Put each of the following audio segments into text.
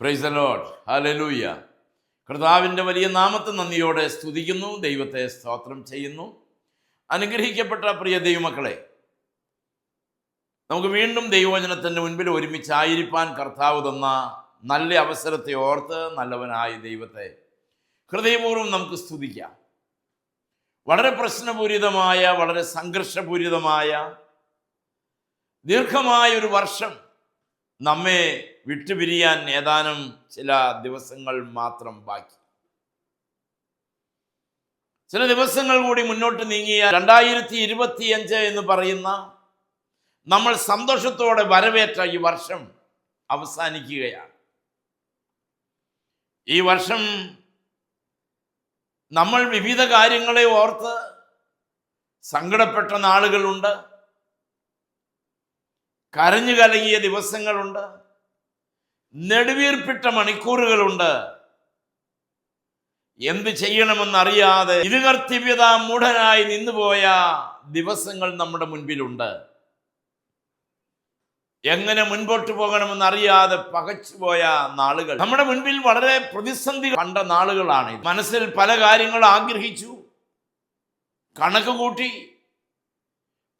Price Lord hallelujah കർത്താവിന്റെ വലിയ നാമത്തെ നന്ദിയോടെ സ്തുതിക്കുന്നു. ദൈവത്തെ സ്തോത്രം ചെയ്യുന്നു. അനുഗ്രഹിക്കപ്പെട്ട പ്രിയ ദൈവമക്കളെ നമുക്ക് വീണ്ടും ദൈവവചനത്തിന്റെ മുൻപിൽ ഒരുമിച്ചായിരിക്കാൻ കർത്താവ് തന്ന നല്ല അവസരത്തെ ഓർത്ത് നല്ലവനായ ദൈവത്തെ ഹൃദയപൂർവം നമുക്ക് സ്തുതിക്കാം. വളരെ പ്രശ്നപൂരിതമായ വളരെ സംഘർഷപൂരിതമായ ദീർഘമായ ഒരു വർഷം നമ്മെ വിട്ടുപിരിയാൻ ഏതാനും ചില ദിവസങ്ങൾ മാത്രം ബാക്കി. ചില ദിവസങ്ങൾ കൂടി മുന്നോട്ട് നീങ്ങിയ രണ്ടായിരത്തി ഇരുപത്തിയഞ്ച് എന്ന് പറയുന്ന നമ്മൾ സന്തോഷത്തോടെ വരവേറ്റ ഈ വർഷം അവസാനിക്കുകയാണ്. ഈ വർഷം നമ്മൾ വിവിധ കാര്യങ്ങളെ ഓർത്ത് സങ്കടപ്പെട്ട നാളുകളുണ്ട്. കരഞ്ഞു കലങ്ങിയ ദിവസങ്ങളുണ്ട്. നെടുവീർപ്പിട്ട മണിക്കൂറുകളുണ്ട്. എന്ത് ചെയ്യണമെന്നറിയാതെ ഇരുകർത്തിവ്യത മൂഢനായി നിന്നുപോയ ദിവസങ്ങൾ നമ്മുടെ മുൻപിലുണ്ട്. എങ്ങനെ മുൻപോട്ട് പോകണമെന്ന് അറിയാതെ പകച്ചുപോയ നാളുകൾ. നമ്മുടെ മുൻപിൽ വളരെ പ്രതിസന്ധി കണ്ട നാളുകളാണ് മനസ്സിൽ പല കാര്യങ്ങൾ ആഗ്രഹിച്ചു കണക്ക് കൂട്ടി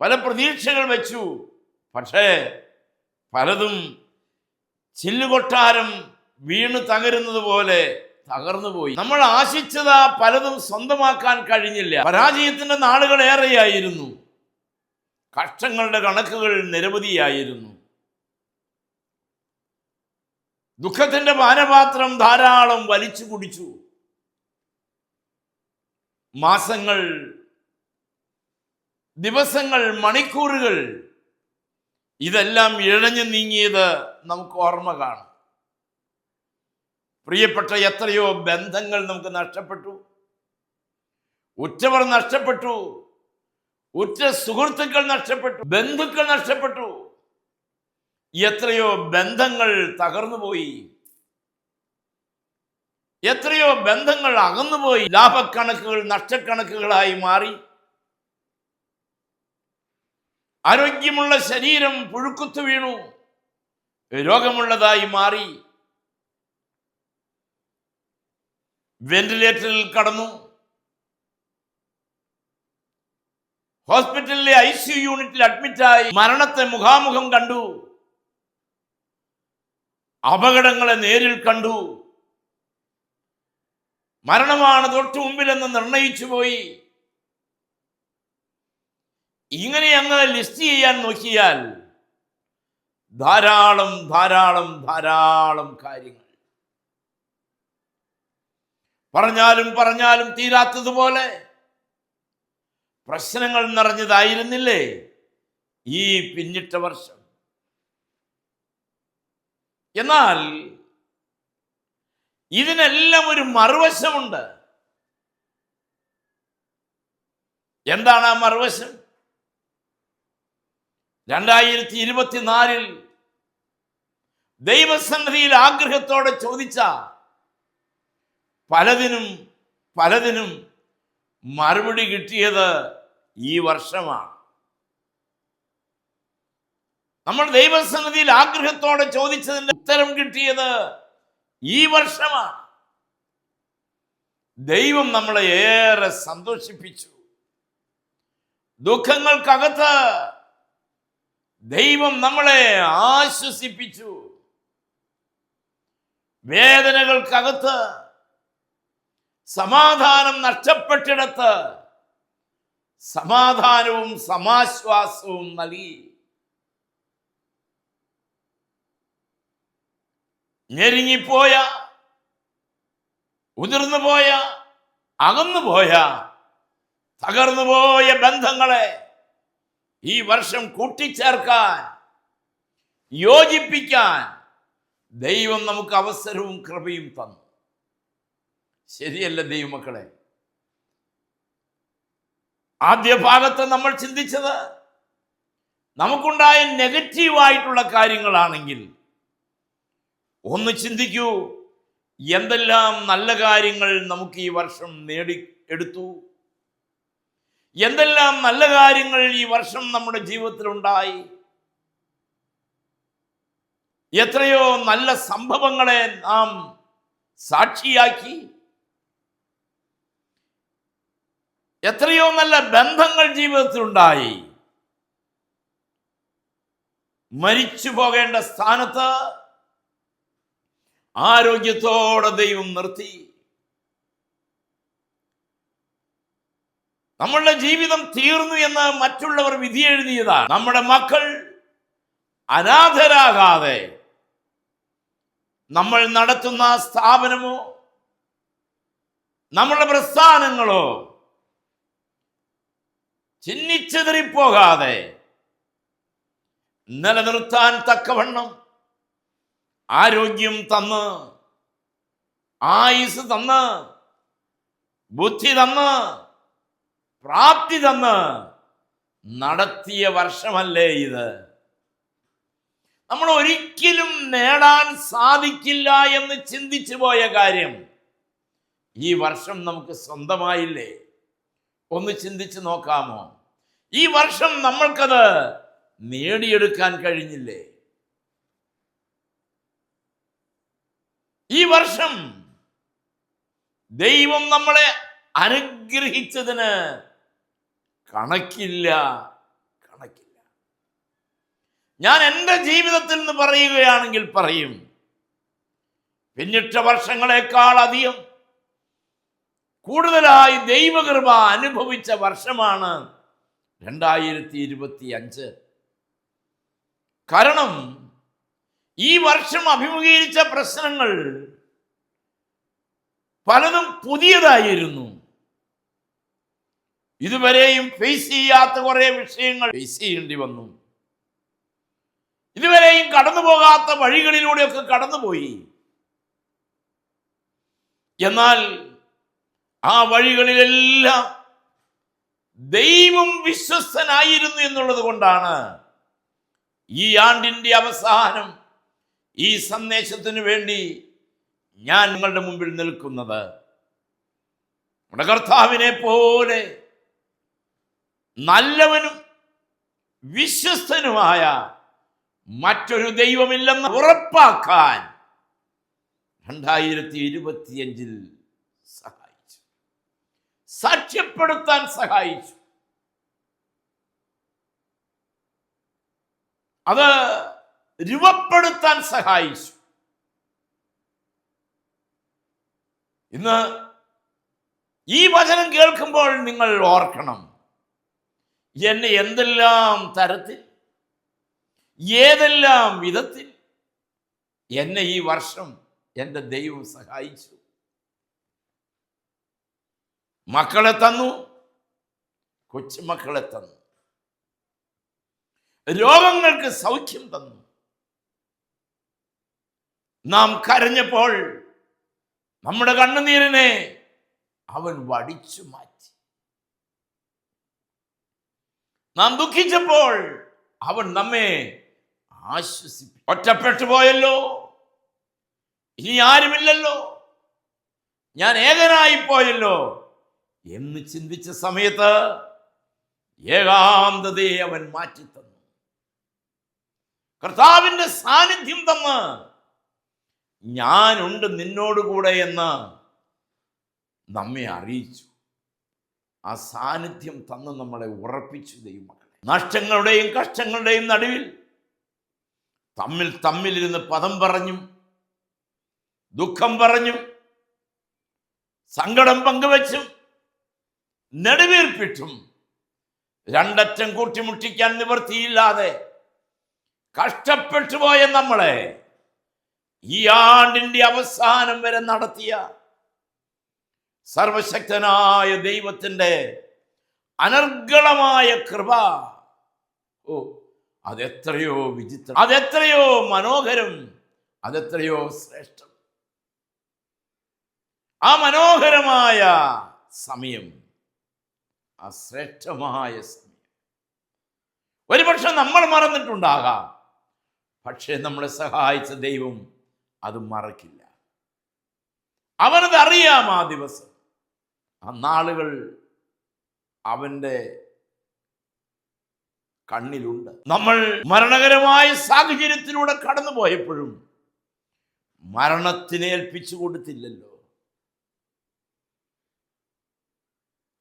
പല പ്രതീക്ഷകൾ വെച്ചു. പക്ഷേ പലതും ചില്ലുകൊട്ടാരം വീണ് തകരുന്നത് പോലെ തകർന്നു പോയി. നമ്മൾ ആശിച്ചത് പലതും സ്വന്തമാക്കാൻ കഴിഞ്ഞില്ല. പരാജയത്തിന്റെ നാളുകൾ ഏറെയായിരുന്നു. കഷ്ടങ്ങളുടെ കണക്കുകൾ നിരവധിയായിരുന്നു. ദുഃഖത്തിന്റെ പാനപാത്രം ധാരാളം വലിച്ചു കുടിച്ചു. മാസങ്ങൾ ദിവസങ്ങൾ മണിക്കൂറുകൾ ഇതെല്ലാം ഇഴഞ്ഞു നീങ്ങിയത് നമുക്ക് ഓർമ്മ കാണും. പ്രിയപ്പെട്ട എത്രയോ ബന്ധങ്ങൾ നമുക്ക് നഷ്ടപ്പെട്ടു. ഉറ്റവർ നഷ്ടപ്പെട്ടു. ഉറ്റ സുഹൃത്തുക്കൾ നഷ്ടപ്പെട്ടു. ബന്ധുക്കൾ നഷ്ടപ്പെട്ടു. എത്രയോ ബന്ധങ്ങൾ തകർന്നുപോയി. എത്രയോ ബന്ധങ്ങൾ അകന്നുപോയി. ലാഭക്കണക്കുകൾ നഷ്ടക്കണക്കുകളായി മാറി. ആരോഗ്യമുള്ള ശരീരം പുഴുക്കുത്തു വീണു. രോഗമുള്ളതായി മാറി. വെന്റിലേറ്ററിൽ കടന്നു. ഹോസ്പിറ്റലിലെ ഐ സി യൂണിറ്റിൽ അഡ്മിറ്റായി മരണത്തെ മുഖാമുഖം കണ്ടു. അപകടങ്ങളെ നേരിൽ കണ്ടു. മരണമാണ് തൊട്ടു മുമ്പിലെന്ന് നിർണയിച്ചു പോയി. ഇങ്ങനെ അങ്ങ് ലിസ്റ്റ് ചെയ്യാൻ നോക്കിയാൽ ധാരാളം ധാരാളം ധാരാളം കാര്യങ്ങൾ. പറഞ്ഞാലും പറഞ്ഞാലും തീരാത്തതുപോലെ പ്രശ്നങ്ങൾ നിറഞ്ഞതായിരുന്നില്ലേ ഈ പിന്നിട്ട വർഷം? എന്നാൽ ഇതിനെല്ലാം ഒരു മറുവശമുണ്ട്. എന്താണ് ആ മറുവശം? രണ്ടായിരത്തി ഇരുപത്തിനാലിൽ ദൈവസന്നിധിയിൽ ആഗ്രഹത്തോടെ ചോദിച്ച പലതിനും പലതിനും മറുപടി കിട്ടിയത് ഈ വർഷമാണ്. നമ്മൾ ദൈവസന്നിധിയിൽ ആഗ്രഹത്തോടെ ചോദിച്ചതിന്റെ ഉത്തരം കിട്ടിയത് ഈ വർഷമാണ്. ദൈവം നമ്മളെ ഏറെ സന്തോഷിപ്പിച്ചു. ദുഃഖങ്ങൾക്കകത്ത് ദൈവം നമ്മളെ ആശ്വസിപ്പിച്ചു. വേദനകൾക്കകത്ത് സമാധാനം നഷ്ടപ്പെട്ടിടത്ത് സമാധാനവും സമാശ്വാസവും നൽകി. ഞെരുങ്ങിപ്പോയ ഉതിർന്നുപോയ അകന്നുപോയ തകർന്നുപോയ ബന്ധങ്ങളെ ഈ വർഷം കൂട്ടിച്ചേർക്കാൻ യോജിപ്പിക്കാൻ ദൈവം നമുക്ക് അവസരവും കൃപയും തന്നു. ശരിയല്ല ദൈവമക്കളെ? ആദ്യ ഭാഗത്ത് നമ്മൾ ചിന്തിച്ചത് നമുക്കുണ്ടായ നെഗറ്റീവായിട്ടുള്ള കാര്യങ്ങളാണെങ്കിൽ ഒന്ന് ചിന്തിക്കൂ എന്തെല്ലാം നല്ല കാര്യങ്ങൾ നമുക്ക് ഈ വർഷം നേടി എടുത്തു? എന്തെല്ലാം നല്ല കാര്യങ്ങൾ ഈ വർഷം നമ്മുടെ ജീവിതത്തിലുണ്ടായി? എത്രയോ നല്ല സംഭവങ്ങളെ നാം സാക്ഷിയാക്കി. എത്രയോ നല്ല ബന്ധങ്ങൾ ജീവിതത്തിലുണ്ടായി. മരിച്ചു പോകേണ്ട സ്ഥാനത്ത് ആരോഗ്യത്തോടെ ദൈവം നിർത്തി. നമ്മളുടെ ജീവിതം തീർന്നു എന്ന് മറ്റുള്ളവർ വിധി എഴുതിയതാണ്. നമ്മുടെ മക്കൾ അനാഥരാകാതെ നമ്മൾ നടത്തുന്ന സ്ഥാപനമോ നമ്മുടെ പ്രസ്ഥാനങ്ങളോ ചിന്നിച്ചെതിറിപ്പോകാതെ നിലനിർത്താൻ തക്കവണ്ണം ആരോഗ്യം തന്ന് ആയുസ് തന്ന് ബുദ്ധി തന്ന് പ്രാപ്തി തന്ന് നടത്തിയ വർഷമല്ലേ ഇത്? നമ്മൾ ഒരിക്കലും നേടാൻ സാധിക്കില്ല എന്ന് ചിന്തിച്ചു പോയ കാര്യം ഈ വർഷം നമുക്ക് സ്വന്തമായില്ലേ? ഒന്ന് ചിന്തിച്ചു നോക്കാമോ? ഈ വർഷം നമ്മൾക്കത് നേടിയെടുക്കാൻ കഴിഞ്ഞില്ലേ? ഈ വർഷം ദൈവം നമ്മളെ അനുഗ്രഹിച്ചതിന് കണക്കില്ല. കണക്കില്ല. ഞാൻ എന്റെ ജീവിതത്തിൽ നിന്ന് പറയുകയാണെങ്കിൽ പറയും പിന്നിട്ട വർഷങ്ങളെക്കാൾ അധികം കൂടുതലായി ദൈവകൃപ അനുഭവിച്ച വർഷമാണ് രണ്ടായിരത്തി ഇരുപത്തി അഞ്ച് കാരണം ഈ വർഷം അഭിമുഖീകരിച്ച പ്രശ്നങ്ങൾ പലതും പുതിയതായിരുന്നു. ഇതുവരെയും ഫേസ് ചെയ്യാത്ത കുറെ വിഷയങ്ങൾ ഫേസ് ചെയ്യേണ്ടി വന്നു. ഇതുവരെയും കടന്നു പോകാത്ത വഴികളിലൂടെയൊക്കെ കടന്നുപോയി. എന്നാൽ ആ വഴികളിലെല്ലാം ദൈവം വിശ്വസ്തനായിരുന്നു എന്നുള്ളത് കൊണ്ടാണ് ഈ ആണ്ടിന്റെ അവസാനം ഈ സന്ദേശത്തിന് വേണ്ടി ഞാൻ നിങ്ങളുടെ മുമ്പിൽ നിൽക്കുന്നത്. നമ്മുടെ കർത്താവിനെ പോലെ നല്ലവനും വിശ്വസ്തനുമായ മറ്റൊരു ദൈവമില്ലെന്ന് ഉറപ്പാക്കാൻ രണ്ടായിരത്തി ഇരുപത്തിയഞ്ചിൽ സഹായിച്ചു. സാക്ഷ്യപ്പെടുത്താൻ സഹായിച്ചു. അത് രൂപപ്പെടുത്താൻ സഹായിച്ചു. ഇന്ന് ഈ വചനം കേൾക്കുമ്പോൾ നിങ്ങൾ ഓർക്കണം. എന്നെ എന്തെല്ലാം തരത്തിൽ ഏതെല്ലാം വിധത്തിൽ എന്നെ ഈ വർഷം എന്റെ ദൈവം സഹായിച്ചു. മക്കളെ തന്നു കൊച്ചുമക്കളെ തന്നു. രോഗങ്ങൾക്ക് സൗഖ്യം തന്നു. നാം കരഞ്ഞപ്പോൾ നമ്മുടെ കണ്ണുനീരിനെ അവൻ വടിച്ചു മാറ്റി. നാം ദുഃഖിച്ചപ്പോൾ അവൻ നമ്മെ ആശ്വസിപ്പി ഒറ്റപ്പെട്ടു പോയല്ലോ. ഇനി ആരുമില്ലല്ലോ. ഞാൻ ഏകനായി പോയല്ലോ എന്ന് ചിന്തിച്ച സമയത്ത് ഏകാന്തതയെ അവൻ മാറ്റിത്തന്നു. കർത്താവിന്റെ സാന്നിധ്യം തന്ന് ഞാനുണ്ട് നിന്നോടുകൂടെ എന്ന് നമ്മെ അറിയിച്ചു. ആ സാന്നിധ്യം തന്ന് നമ്മളെ ഉറപ്പിച്ചു ദൈവമക്കളെ നഷ്ടങ്ങളുടെയും കഷ്ടങ്ങളുടെയും നടുവിൽ തമ്മിൽ തമ്മിലിരുന്ന് പദം പറഞ്ഞും ദുഃഖം പറഞ്ഞും സങ്കടം പങ്കുവച്ചും നെടുവീർപ്പിട്ടും രണ്ടറ്റം കൂട്ടിമുട്ടിക്കാൻ നിവൃത്തിയില്ലാതെ കഷ്ടപ്പെട്ടു പോയ നമ്മളെ ഈ ആണ്ടിന്റെ അവസാനം വരെ നടത്തിയ സർവശക്തനായ ദൈവത്തിന്റെ അനർഗളമായ കൃപ. ഓ അതെത്രയോ വിചിത്രം. അതെത്രയോ മനോഹരം. അതെത്രയോ ശ്രേഷ്ഠം. ആ മനോഹരമായ സമയം. ആ ശ്രേഷ്ഠമായ സമയം. ഒരുപക്ഷെ നമ്മൾ മറന്നിട്ടുണ്ടാകാം. പക്ഷേ നമ്മളെ സഹായിച്ച ദൈവം അത് മറക്കില്ല. അവനത് അറിയാം ആ ദിവസം. ആ നാളുകൾ അവന്റെ കണ്ണിലുണ്ട്. നമ്മൾ മരണകരമായ സാഹചര്യത്തിലൂടെ കടന്നു പോയപ്പോഴും മരണത്തിനെ ഏൽപ്പിച്ചു കൊടുത്തില്ലല്ലോ.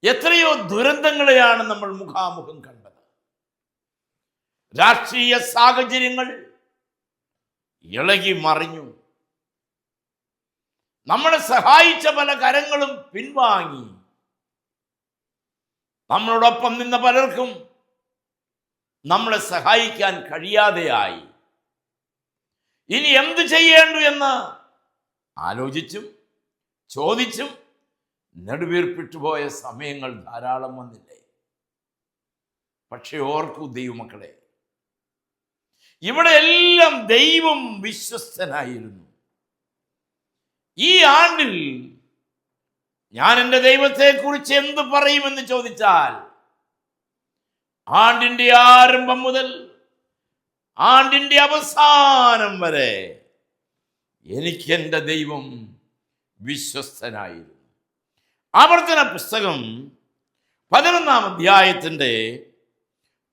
എത്രയോ ദുരന്തങ്ങളെയാണ് നമ്മൾ മുഖാമുഖം കണ്ടത്. രാഷ്ട്രീയ സാഹചര്യങ്ങൾ ഇളകി മറിഞ്ഞു. നമ്മളെ സഹായിച്ച പല കരങ്ങളും പിൻവാങ്ങി. നമ്മളോടൊപ്പം നിന്ന പലർക്കും നമ്മളെ സഹായിക്കാൻ കഴിയാതെയായി. ഇനി എന്ത് ചെയ്യേണ്ടു എന്ന് ആലോചിച്ചും ചോദിച്ചും നെടുവീർപ്പിട്ടു പോയ സമയങ്ങൾ ധാരാളം വന്നില്ലേ? പക്ഷെ ഓർക്കൂ ദൈവമക്കളെ ഇവിടെ എല്ലാം ദൈവം വിശ്വസ്തനായിരുന്നു. ഈ ആണ്ടിൽ ഞാൻ എന്റെ ദൈവത്തെക്കുറിച്ച് എന്ത് പറയുമെന്ന് ചോദിച്ചാൽ ആണ്ടിന്റെ ആരംഭം മുതൽ ആണ്ടിന്റെ അവസാനം വരെ എനിക്ക് എന്റെ ദൈവം വിശ്വസ്തനായിരുന്നു. ആവർത്തന പുസ്തകം പതിനൊന്നാം അധ്യായത്തിന്റെ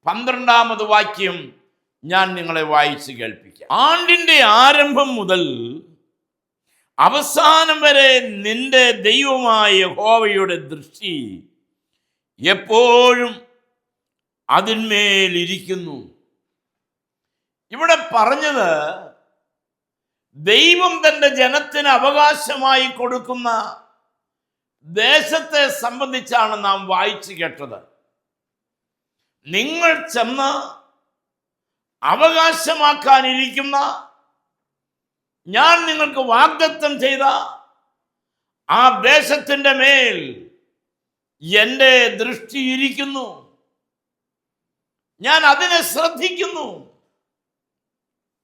പന്ത്രണ്ടാമത് വാക്യം ഞാൻ നിങ്ങളെ വായിച്ച് കേൾപ്പിക്കാം. ആണ്ടിന്റെ ആരംഭം മുതൽ അവസാനം വരെ നിന്റെ ദൈവമായ ഹോവയുടെ ദൃഷ്ടി എപ്പോഴും അതിന്മേലിരിക്കുന്നു ഇവിടെ പറഞ്ഞത് ദൈവം തന്റെ ജനത്തിന് അവകാശമായി കൊടുക്കുന്ന ദേശത്തെ സംബന്ധിച്ചാണ് നാം വായിച്ചു കേട്ടത്. നിങ്ങൾ ചെന്ന് അവകാശമാക്കാനിരിക്കുന്ന ഞാൻ നിങ്ങൾക്ക് വാഗ്ദത്തം ചെയ്ത ആ ദേശത്തിന്റെ മേൽ എന്റെ ദൃഷ്ടി ഇരിക്കുന്നു. ഞാൻ അതിനെ ശ്രദ്ധിക്കുന്നു.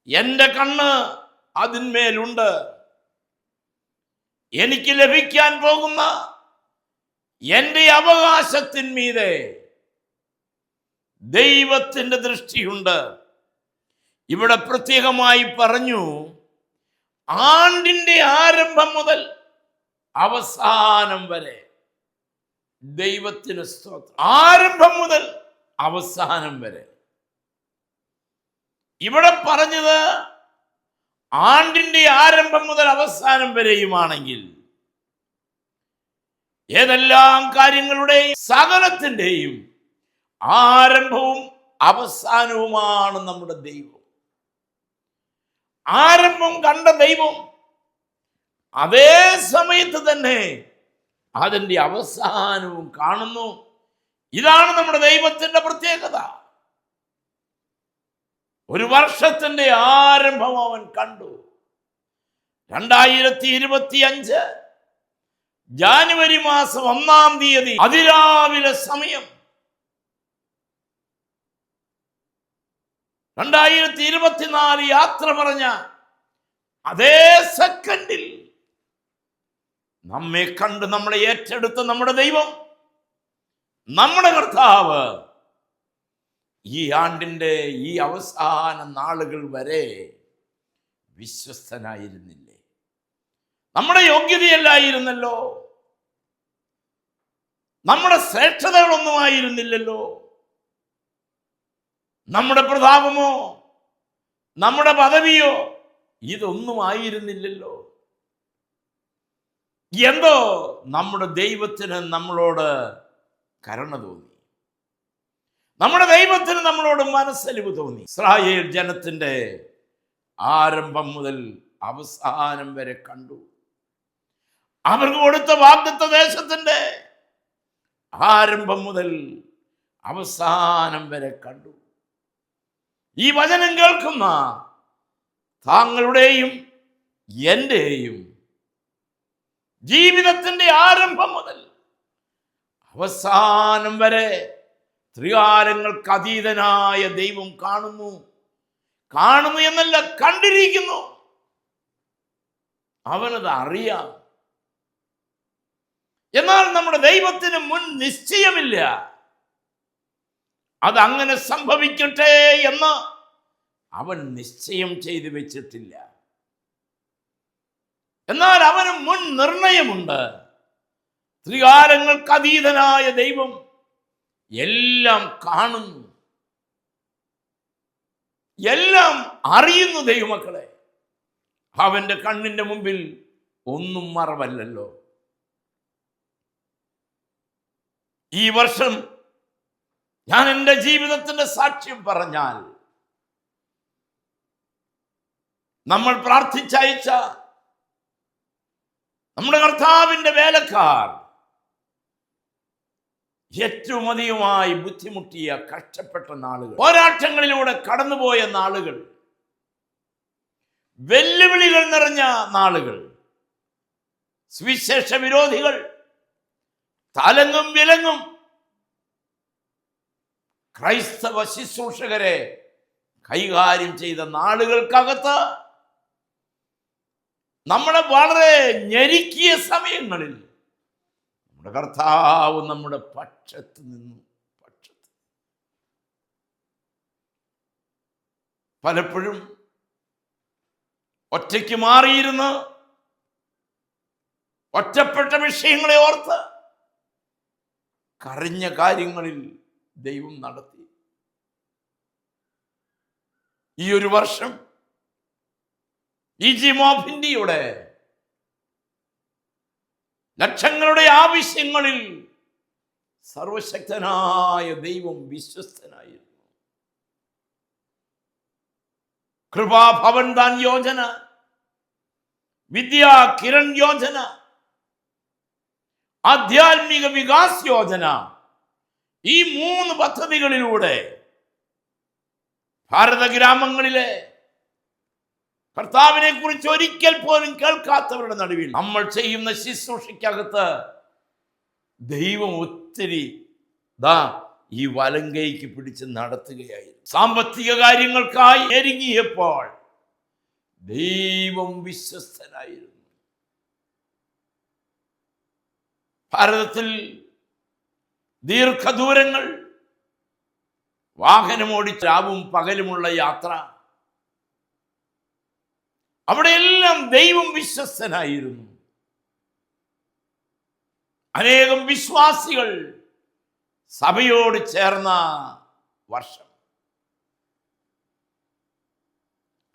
എന്റെ കണ്ണ് അതിന്മേലുണ്ട്. എനിക്ക് ലഭിക്കാൻ പോകുന്ന എന്റെ അവകാശത്തിന്മീതെ ദൈവത്തിന്റെ ദൃഷ്ടിയുണ്ട്. ഇവിടെ പ്രത്യേകമായി പറഞ്ഞു ആണ്ടിന്റെ ആരംഭം മുതൽ അവസാനം വരെ ദൈവത്തിന് സ്തോത്രം. ആരംഭം മുതൽ അവസാനം വരെ. ഇവിടെ പറഞ്ഞത് ആണ്ടിന്റെ ആരംഭം മുതൽ അവസാനം വരെയുമാണെങ്കിൽ ഏതെല്ലാം കാര്യങ്ങളുടെയും സകലത്തിന്റെയും ആരംഭവും അവസാനവുമാണ് നമ്മുടെ ദൈവം. ആരംഭം കണ്ട ദൈവം അതേ സമയത്ത് തന്നെ അതിന്റെ അവസാനവും കാണുന്നു. ഇതാണ് നമ്മുടെ ദൈവത്തിന്റെ പ്രത്യേകത. ഒരു വർഷത്തിന്റെ ആരംഭം അവൻ കണ്ടു. രണ്ടായിരത്തി ഇരുപത്തി അഞ്ച് ജാനുവരി മാസം ഒന്നാം തീയതി അതിരാവിലെ സമയം. രണ്ടായിരത്തി ഇരുപത്തിനാല് യാത്ര പറഞ്ഞ അതേ സെക്കൻഡിൽ നമ്മെ കണ്ട് നമ്മളെ ഏറ്റെടുത്ത നമ്മുടെ ദൈവം നമ്മുടെ കർത്താവ് ഈ ആണ്ടിന്റെ ഈ അവസാന നാളുകൾ വരെ വിശ്വസ്തനായിരുന്നില്ലേ? നമ്മുടെ യോഗ്യതയല്ലായിരുന്നല്ലോ. നമ്മുടെ ശ്രേഷ്ഠതകളൊന്നും ആയിരുന്നില്ലല്ലോ. നമ്മുടെ പ്രതാപമോ? നമ്മുടെ പദവിയോ? ഇതൊന്നും ആയിരുന്നില്ലല്ലോ. എന്തോ നമ്മുടെ ദൈവത്തിന് നമ്മളോട് കരുണ തോന്നി. നമ്മുടെ ദൈവത്തിന് നമ്മളോട് മനസ്സലിവ് തോന്നി. ഇസ്രായേൽ ജനത്തിന്റെ ആരംഭം മുതൽ അവസാനം വരെ കണ്ടു. അവർക്ക് കൊടുത്ത വാഗ്ദത്ത ദേശത്തിന്റെ ആരംഭം മുതൽ അവസാനം വരെ കണ്ടു. ഈ വചനം കേൾക്കുന്ന താങ്കളുടെയും എന്റെയും ജീവിതത്തിന്റെ ആരംഭം മുതൽ അവസാനം വരെ ത്രികാലങ്ങൾക്ക് അതീതനായ ദൈവം കാണുന്നു. കാണുന്നു എന്നല്ല കണ്ടിരിക്കുന്നു. അവനത് അറിയാം. എന്നാൽ നമ്മുടെ ദൈവത്തിന് മുൻ നിശ്ചയമില്ല. അതങ്ങനെ സംഭവിക്കട്ടെ എന്ന് അവൻ നിശ്ചയം ചെയ്തു വെച്ചിട്ടില്ല. എന്നാൽ അവന് മുൻ നിർണയമുണ്ട്. ത്രികാലങ്ങൾക്ക് അതീതനായ ദൈവം എല്ലാം കാണുന്നു. എല്ലാം അറിയുന്നു ദൈവമക്കളെ. അവന്റെ കണ്ണിന്റെ മുമ്പിൽ ഒന്നും മറവല്ലല്ലോ. ഈ വർഷം ഞാൻ എന്റെ ജീവിതത്തിന്റെ സാക്ഷ്യം പറഞ്ഞാൽ നമ്മൾ പ്രാർത്ഥിച്ചയച്ച നമ്മുടെ കർത്താവിന്റെ വേലക്കാർ ഏറ്റവും അധികമായി ബുദ്ധിമുട്ടിയ കഷ്ടപ്പെട്ട നാളുകൾ പോരാട്ടങ്ങളിലൂടെ കടന്നുപോയ നാളുകൾ വെല്ലുവിളികൾ നിറഞ്ഞ നാളുകൾ സുവിശേഷ വിരോധികൾ തലങ്ങും വിലങ്ങും ക്രൈസ്തവ ശുശ്രൂഷകരെ കൈകാര്യം ചെയ്ത നാളുകൾക്കകത്ത് നമ്മളെ വളരെ ഞെരുക്കിയ സമയങ്ങളിൽ നമ്മുടെ കർത്താവ് നമ്മുടെ പക്ഷത്ത് നിന്നു പക്ഷത്ത് പലപ്പോഴും ഒറ്റയ്ക്ക് മാറിയിരുന്ന് ഒറ്റപ്പെട്ട വിഷയങ്ങളെ ഓർത്ത് കരഞ്ഞ കാര്യങ്ങളിൽ ദൈവം നടത്തി. ഈ ഒരു വർഷം ഈ ജിമോഫിന്റെയുടെ ലക്ഷങ്ങളുടെ ആവശ്യങ്ങളിൽ സർവശക്തനായ ദൈവം വിശ്വസ്തനായിരുന്നു. കൃപാഭവൻ ദാൻ യോജന വിദ്യാ കിരൺ യോജന ആധ്യാത്മിക വികാസ് യോജന ഈ മൂന്ന് പദ്ധതികളിലൂടെ ഭാരത ഗ്രാമങ്ങളിലെ കർത്താവിനെ കുറിച്ച് ഒരിക്കൽ പോലും കേൾക്കാത്തവരുടെ നടുവിൽ നമ്മൾ ചെയ്യുന്ന ശുശ്രൂഷയ്ക്കകത്ത് ദൈവം ഒത്തിരി ദാ ഈ വലങ്കൈക്ക് പിടിച്ച് നടത്തുകയായിരുന്നു. സാമ്പത്തിക കാര്യങ്ങൾക്കായി ഒരുങ്ങിയപ്പോൾ ദൈവം വിശ്വസ്തനായിരുന്നു. ഭാരതത്തിൽ ദീർഘദൂരങ്ങൾ വാഹനമോടിച്ച് രാവും പകലുമുള്ള യാത്ര. അവിടെയെല്ലാം ദൈവം വിശ്വസ്തനായിരുന്നു. അനേകം വിശ്വാസികൾ സഭയോട് ചേർന്ന വർഷം.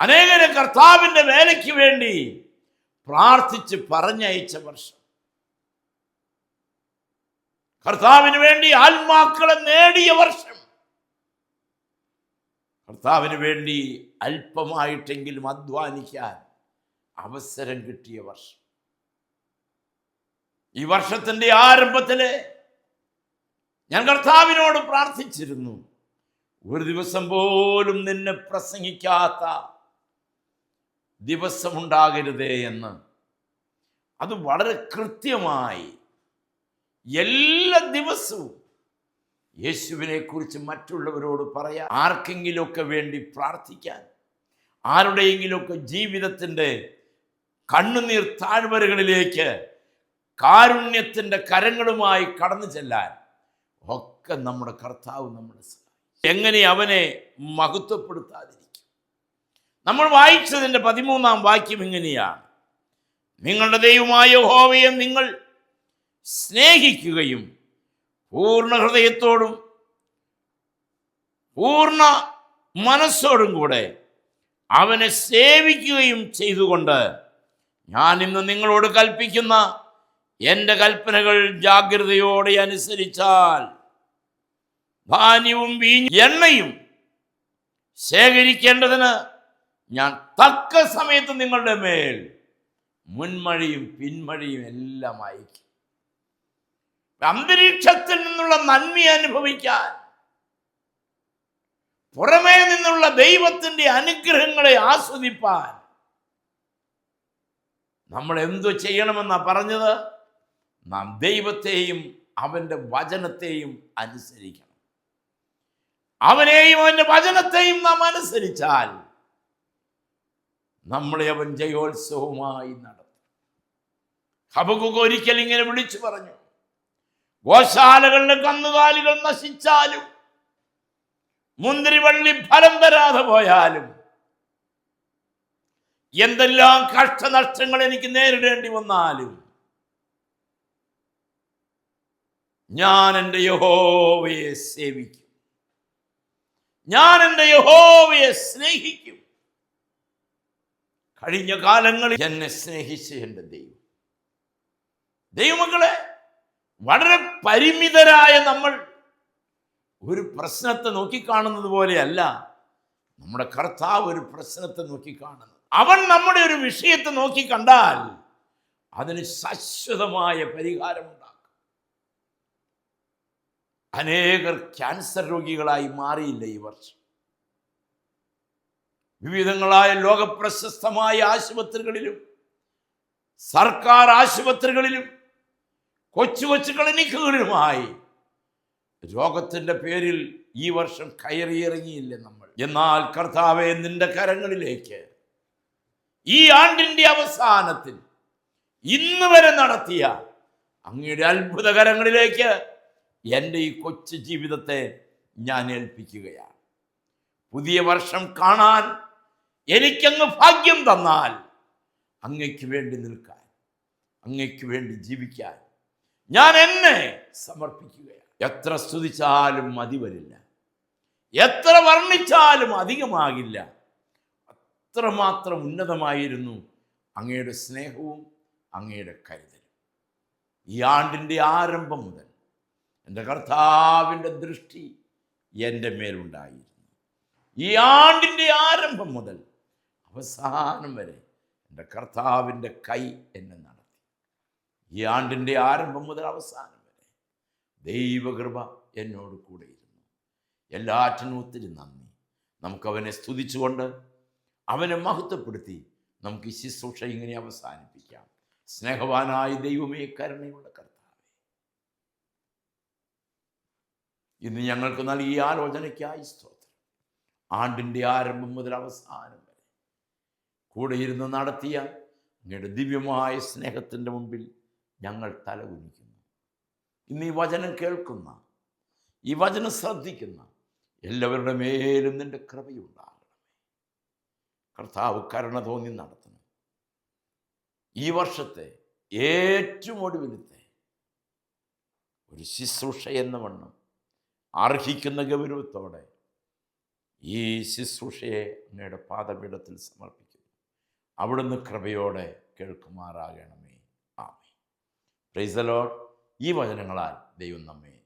അനേകരെ കർത്താവിന്റെ വേലയ്ക്ക് വേണ്ടി പ്രാർത്ഥിച്ച് പറഞ്ഞയച്ച വർഷം. കർത്താവിന് വേണ്ടി ആത്മാക്കളെ നേടിയ വർഷം. കർത്താവിന് വേണ്ടി അല്പമായിട്ടെങ്കിലും അധ്വാനിക്കാൻ അവസരം കിട്ടിയ വർഷം. ഈ വർഷത്തിന്റെ ആരംഭത്തിൽ ഞാൻ കർത്താവിനോട് പ്രാർത്ഥിച്ചിരുന്നു. ഒരു ദിവസം പോലും നിന്നെ പ്രസംഗിക്കാത്ത ദിവസമുണ്ടാകരുതേ എന്ന്. അത് വളരെ കൃത്യമായി എല്ലാ ദിവസവും യേശുവിനെ കുറിച്ച് മറ്റുള്ളവരോട് പറയാൻ ആർക്കെങ്കിലുമൊക്കെ വേണ്ടി പ്രാർത്ഥിക്കാൻ ആരുടെയെങ്കിലുമൊക്കെ ജീവിതത്തിന്റെ കണ്ണുനീർ താഴ്വരകളിലേക്ക് കാരുണ്യത്തിന്റെ കരങ്ങളുമായി കടന്നു ചെല്ലാൻ ഒക്കെ നമ്മുടെ കർത്താവ് നമ്മുടെ എങ്ങനെ അവനെ മഹത്വപ്പെടുത്താതിരിക്കും. നമ്മൾ വായിച്ചതിന്റെ പതിമൂന്നാം വാക്യം ഇങ്ങനെയാണ്. നിങ്ങളുടെ ദൈവമായ ഹോവയെ നിങ്ങൾ സ്നേഹിക്കുകയും പൂർണ ഹൃദയത്തോടും പൂർണ മനസ്സോടും കൂടെ അവനെ സേവിക്കുകയും ചെയ്തുകൊണ്ട് ഞാൻ ഇന്ന് നിങ്ങളോട് കൽപ്പിക്കുന്ന എന്റെ കൽപ്പനകൾ ജാഗ്രതയോടെ അനുസരിച്ചാൽ ധാന്യവും വീഞ്ഞ എണ്ണയും ശേഖരിക്കേണ്ടതിന് ഞാൻ തക്ക സമയത്ത് നിങ്ങളുടെ മേൽ മുൻമഴയും പിന്മഴയും എല്ലാം അയക്കും. അന്തരീക്ഷത്തിൽ നിന്നുള്ള നന്മ അനുഭവിക്കാൻ പുറമേ നിന്നുള്ള ദൈവത്തിന്റെ അനുഗ്രഹങ്ങളെ ആസ്വദിപ്പാൻ നമ്മൾ എന്തു ചെയ്യണമെന്നാ പറഞ്ഞത്? നാം ദൈവത്തെയും അവന്റെ വചനത്തെയും അനുസരിക്കണം. അവനെയും അവന്റെ വചനത്തെയും നാം അനുസരിച്ചാൽ നമ്മളെ അവൻ ജയോത്സവമായി നടത്തും. ഹബകുക്ക് ഒരിക്കൽ ഇങ്ങനെ വിളിച്ചു പറഞ്ഞു. ഗോശാലകളുടെ കന്നുകാലികൾ നശിച്ചാലും മുന്തിരിവള്ളി ഫലം തരാതെ പോയാലും എന്തെല്ലാം കഷ്ടനഷ്ടങ്ങൾ എനിക്ക് നേരിടേണ്ടി വന്നാലും ഞാൻ എന്റെ യഹോവയെ സേവിക്കും. ഞാൻ എന്റെ യഹോവയെ സ്നേഹിക്കും. കഴിഞ്ഞ കാലങ്ങളിൽ എന്നെ സ്നേഹിച്ച എന്റെ ദൈവം. ദൈവമക്കളെ വളരെ പരിമിതരായ നമ്മൾ ഒരു പ്രശ്നത്തെ നോക്കിക്കാണുന്നത് പോലെയല്ല. നമ്മുടെ കർത്താവ് ഒരു പ്രശ്നത്തെ നോക്കിക്കാണുന്നത് അവൻ നമ്മുടെ ഒരു വിഷയത്തെ നോക്കി കണ്ടാൽ അതിന് ശാശ്വതമായ പരിഹാരമുണ്ടാക്കും അനേകർ ക്യാൻസർ രോഗികളായി മാറിയില്ല ഈ വർഷം. വിവിധങ്ങളായ ലോകപ്രശസ്തമായ ആശുപത്രികളിലും സർക്കാർ ആശുപത്രികളിലും കൊച്ചു കൊച്ചു ക്ലിനിക്കുകളിലുമായി രോഗത്തിന്റെ പേരിൽ ഈ വർഷം കയറിയിറങ്ങിയില്ല നമ്മൾ? എന്നാൽ കർത്താവെ നിന്റെ കരങ്ങളിലേക്ക് ഈ ആണ്ടിന്റെ അവസാനത്തിൽ ഇന്ന് വരെ നടത്തിയ അങ്ങയുടെ അത്ഭുതകരങ്ങളിലേക്ക് എന്റെ ഈ കൊച്ചു ജീവിതത്തെ ഞാൻ ഏൽപ്പിക്കുകയാണ്. പുതിയ വർഷം കാണാൻ എനിക്കങ്ങ് ഭാഗ്യം തന്നാൽ അങ്ങയ്ക്ക് വേണ്ടി നിൽക്കാൻ അങ്ങയ്ക്ക് വേണ്ടി ജീവിക്കാൻ ഞാൻ എന്നെ സമർപ്പിക്കുകയാണ്. എത്ര സ്തുതിച്ചാലും മതി വരില്ല. എത്ര വർണിച്ചാലും അധികമാകില്ല. അത്രമാത്രം ഉന്നതമായിരുന്നു അങ്ങയുടെ സ്നേഹവും അങ്ങയുടെ കരുതലും. ഈ ആണ്ടിന്റെ ആരംഭം മുതൽ എന്റെ കർത്താവിന്റെ ദൃഷ്ടി എന്റെ മേലുണ്ടായിരുന്നു. ഈ ആണ്ടിന്റെ ആരംഭം മുതൽ അവസാനം വരെ എന്റെ കർത്താവിന്റെ കൈ എന്നെ നടത്തി. ഈ ആണ്ടിന്റെ ആരംഭം മുതൽ അവസാനം വരെ ദൈവകൃപ എന്നോട് കൂടെ ഇരുന്നു. എല്ലാറ്റിനും ഒത്തിരി നന്ദി. നമുക്കവനെ സ്തുതിച്ചുകൊണ്ട് അവനെ മഹത്വപ്പെടുത്തി നമുക്ക് ഈ ശുശ്രൂഷ ഇങ്ങനെ അവസാനിപ്പിക്കാം. സ്നേഹവാനായ ദൈവമേ കരുണയുള്ള കർത്താവേ. ഇന്ന് ഞങ്ങൾക്ക് നൽകിയ ആലോചനയ്ക്കായി സ്തോത്രം. ആണ്ടിന്റെ ആരംഭം മുതൽ അവസാനം വരെ കൂടെ ഇരുന്ന് നടത്തിയ അങ്ങയുടെ ദിവ്യമായ സ്നേഹത്തിന്റെ മുമ്പിൽ ഞങ്ങൾ തലകുനിക്കുന്നു. ഇന്ന് ഈ വചനം കേൾക്കുന്ന ഈ വചനം ശ്രദ്ധിക്കുന്ന എല്ലാവരുടെ മേലും നിന്റെ കൃപയുണ്ടാകണമേ. കർത്താവ് കരുണ തോന്നി നടത്തണം. ഈ വർഷത്തെ ഏറ്റവും ഒടുവിലത്തെ ഒരു ശുശ്രൂഷ എന്ന വണ്ണം അർഹിക്കുന്ന ഗൗരവത്തോടെ ഈ ശുശ്രൂഷയെ അങ്ങയുടെ പാദപീഠത്തിൽ സമർപ്പിക്കുന്നു. അവിടുന്ന് കൃപയോടെ കേൾക്കുമാറാകണമേ. ആമേ പ്രൈസലോട്ട് ഈ വചനങ്ങളാൽ ദൈവം നമ്മെ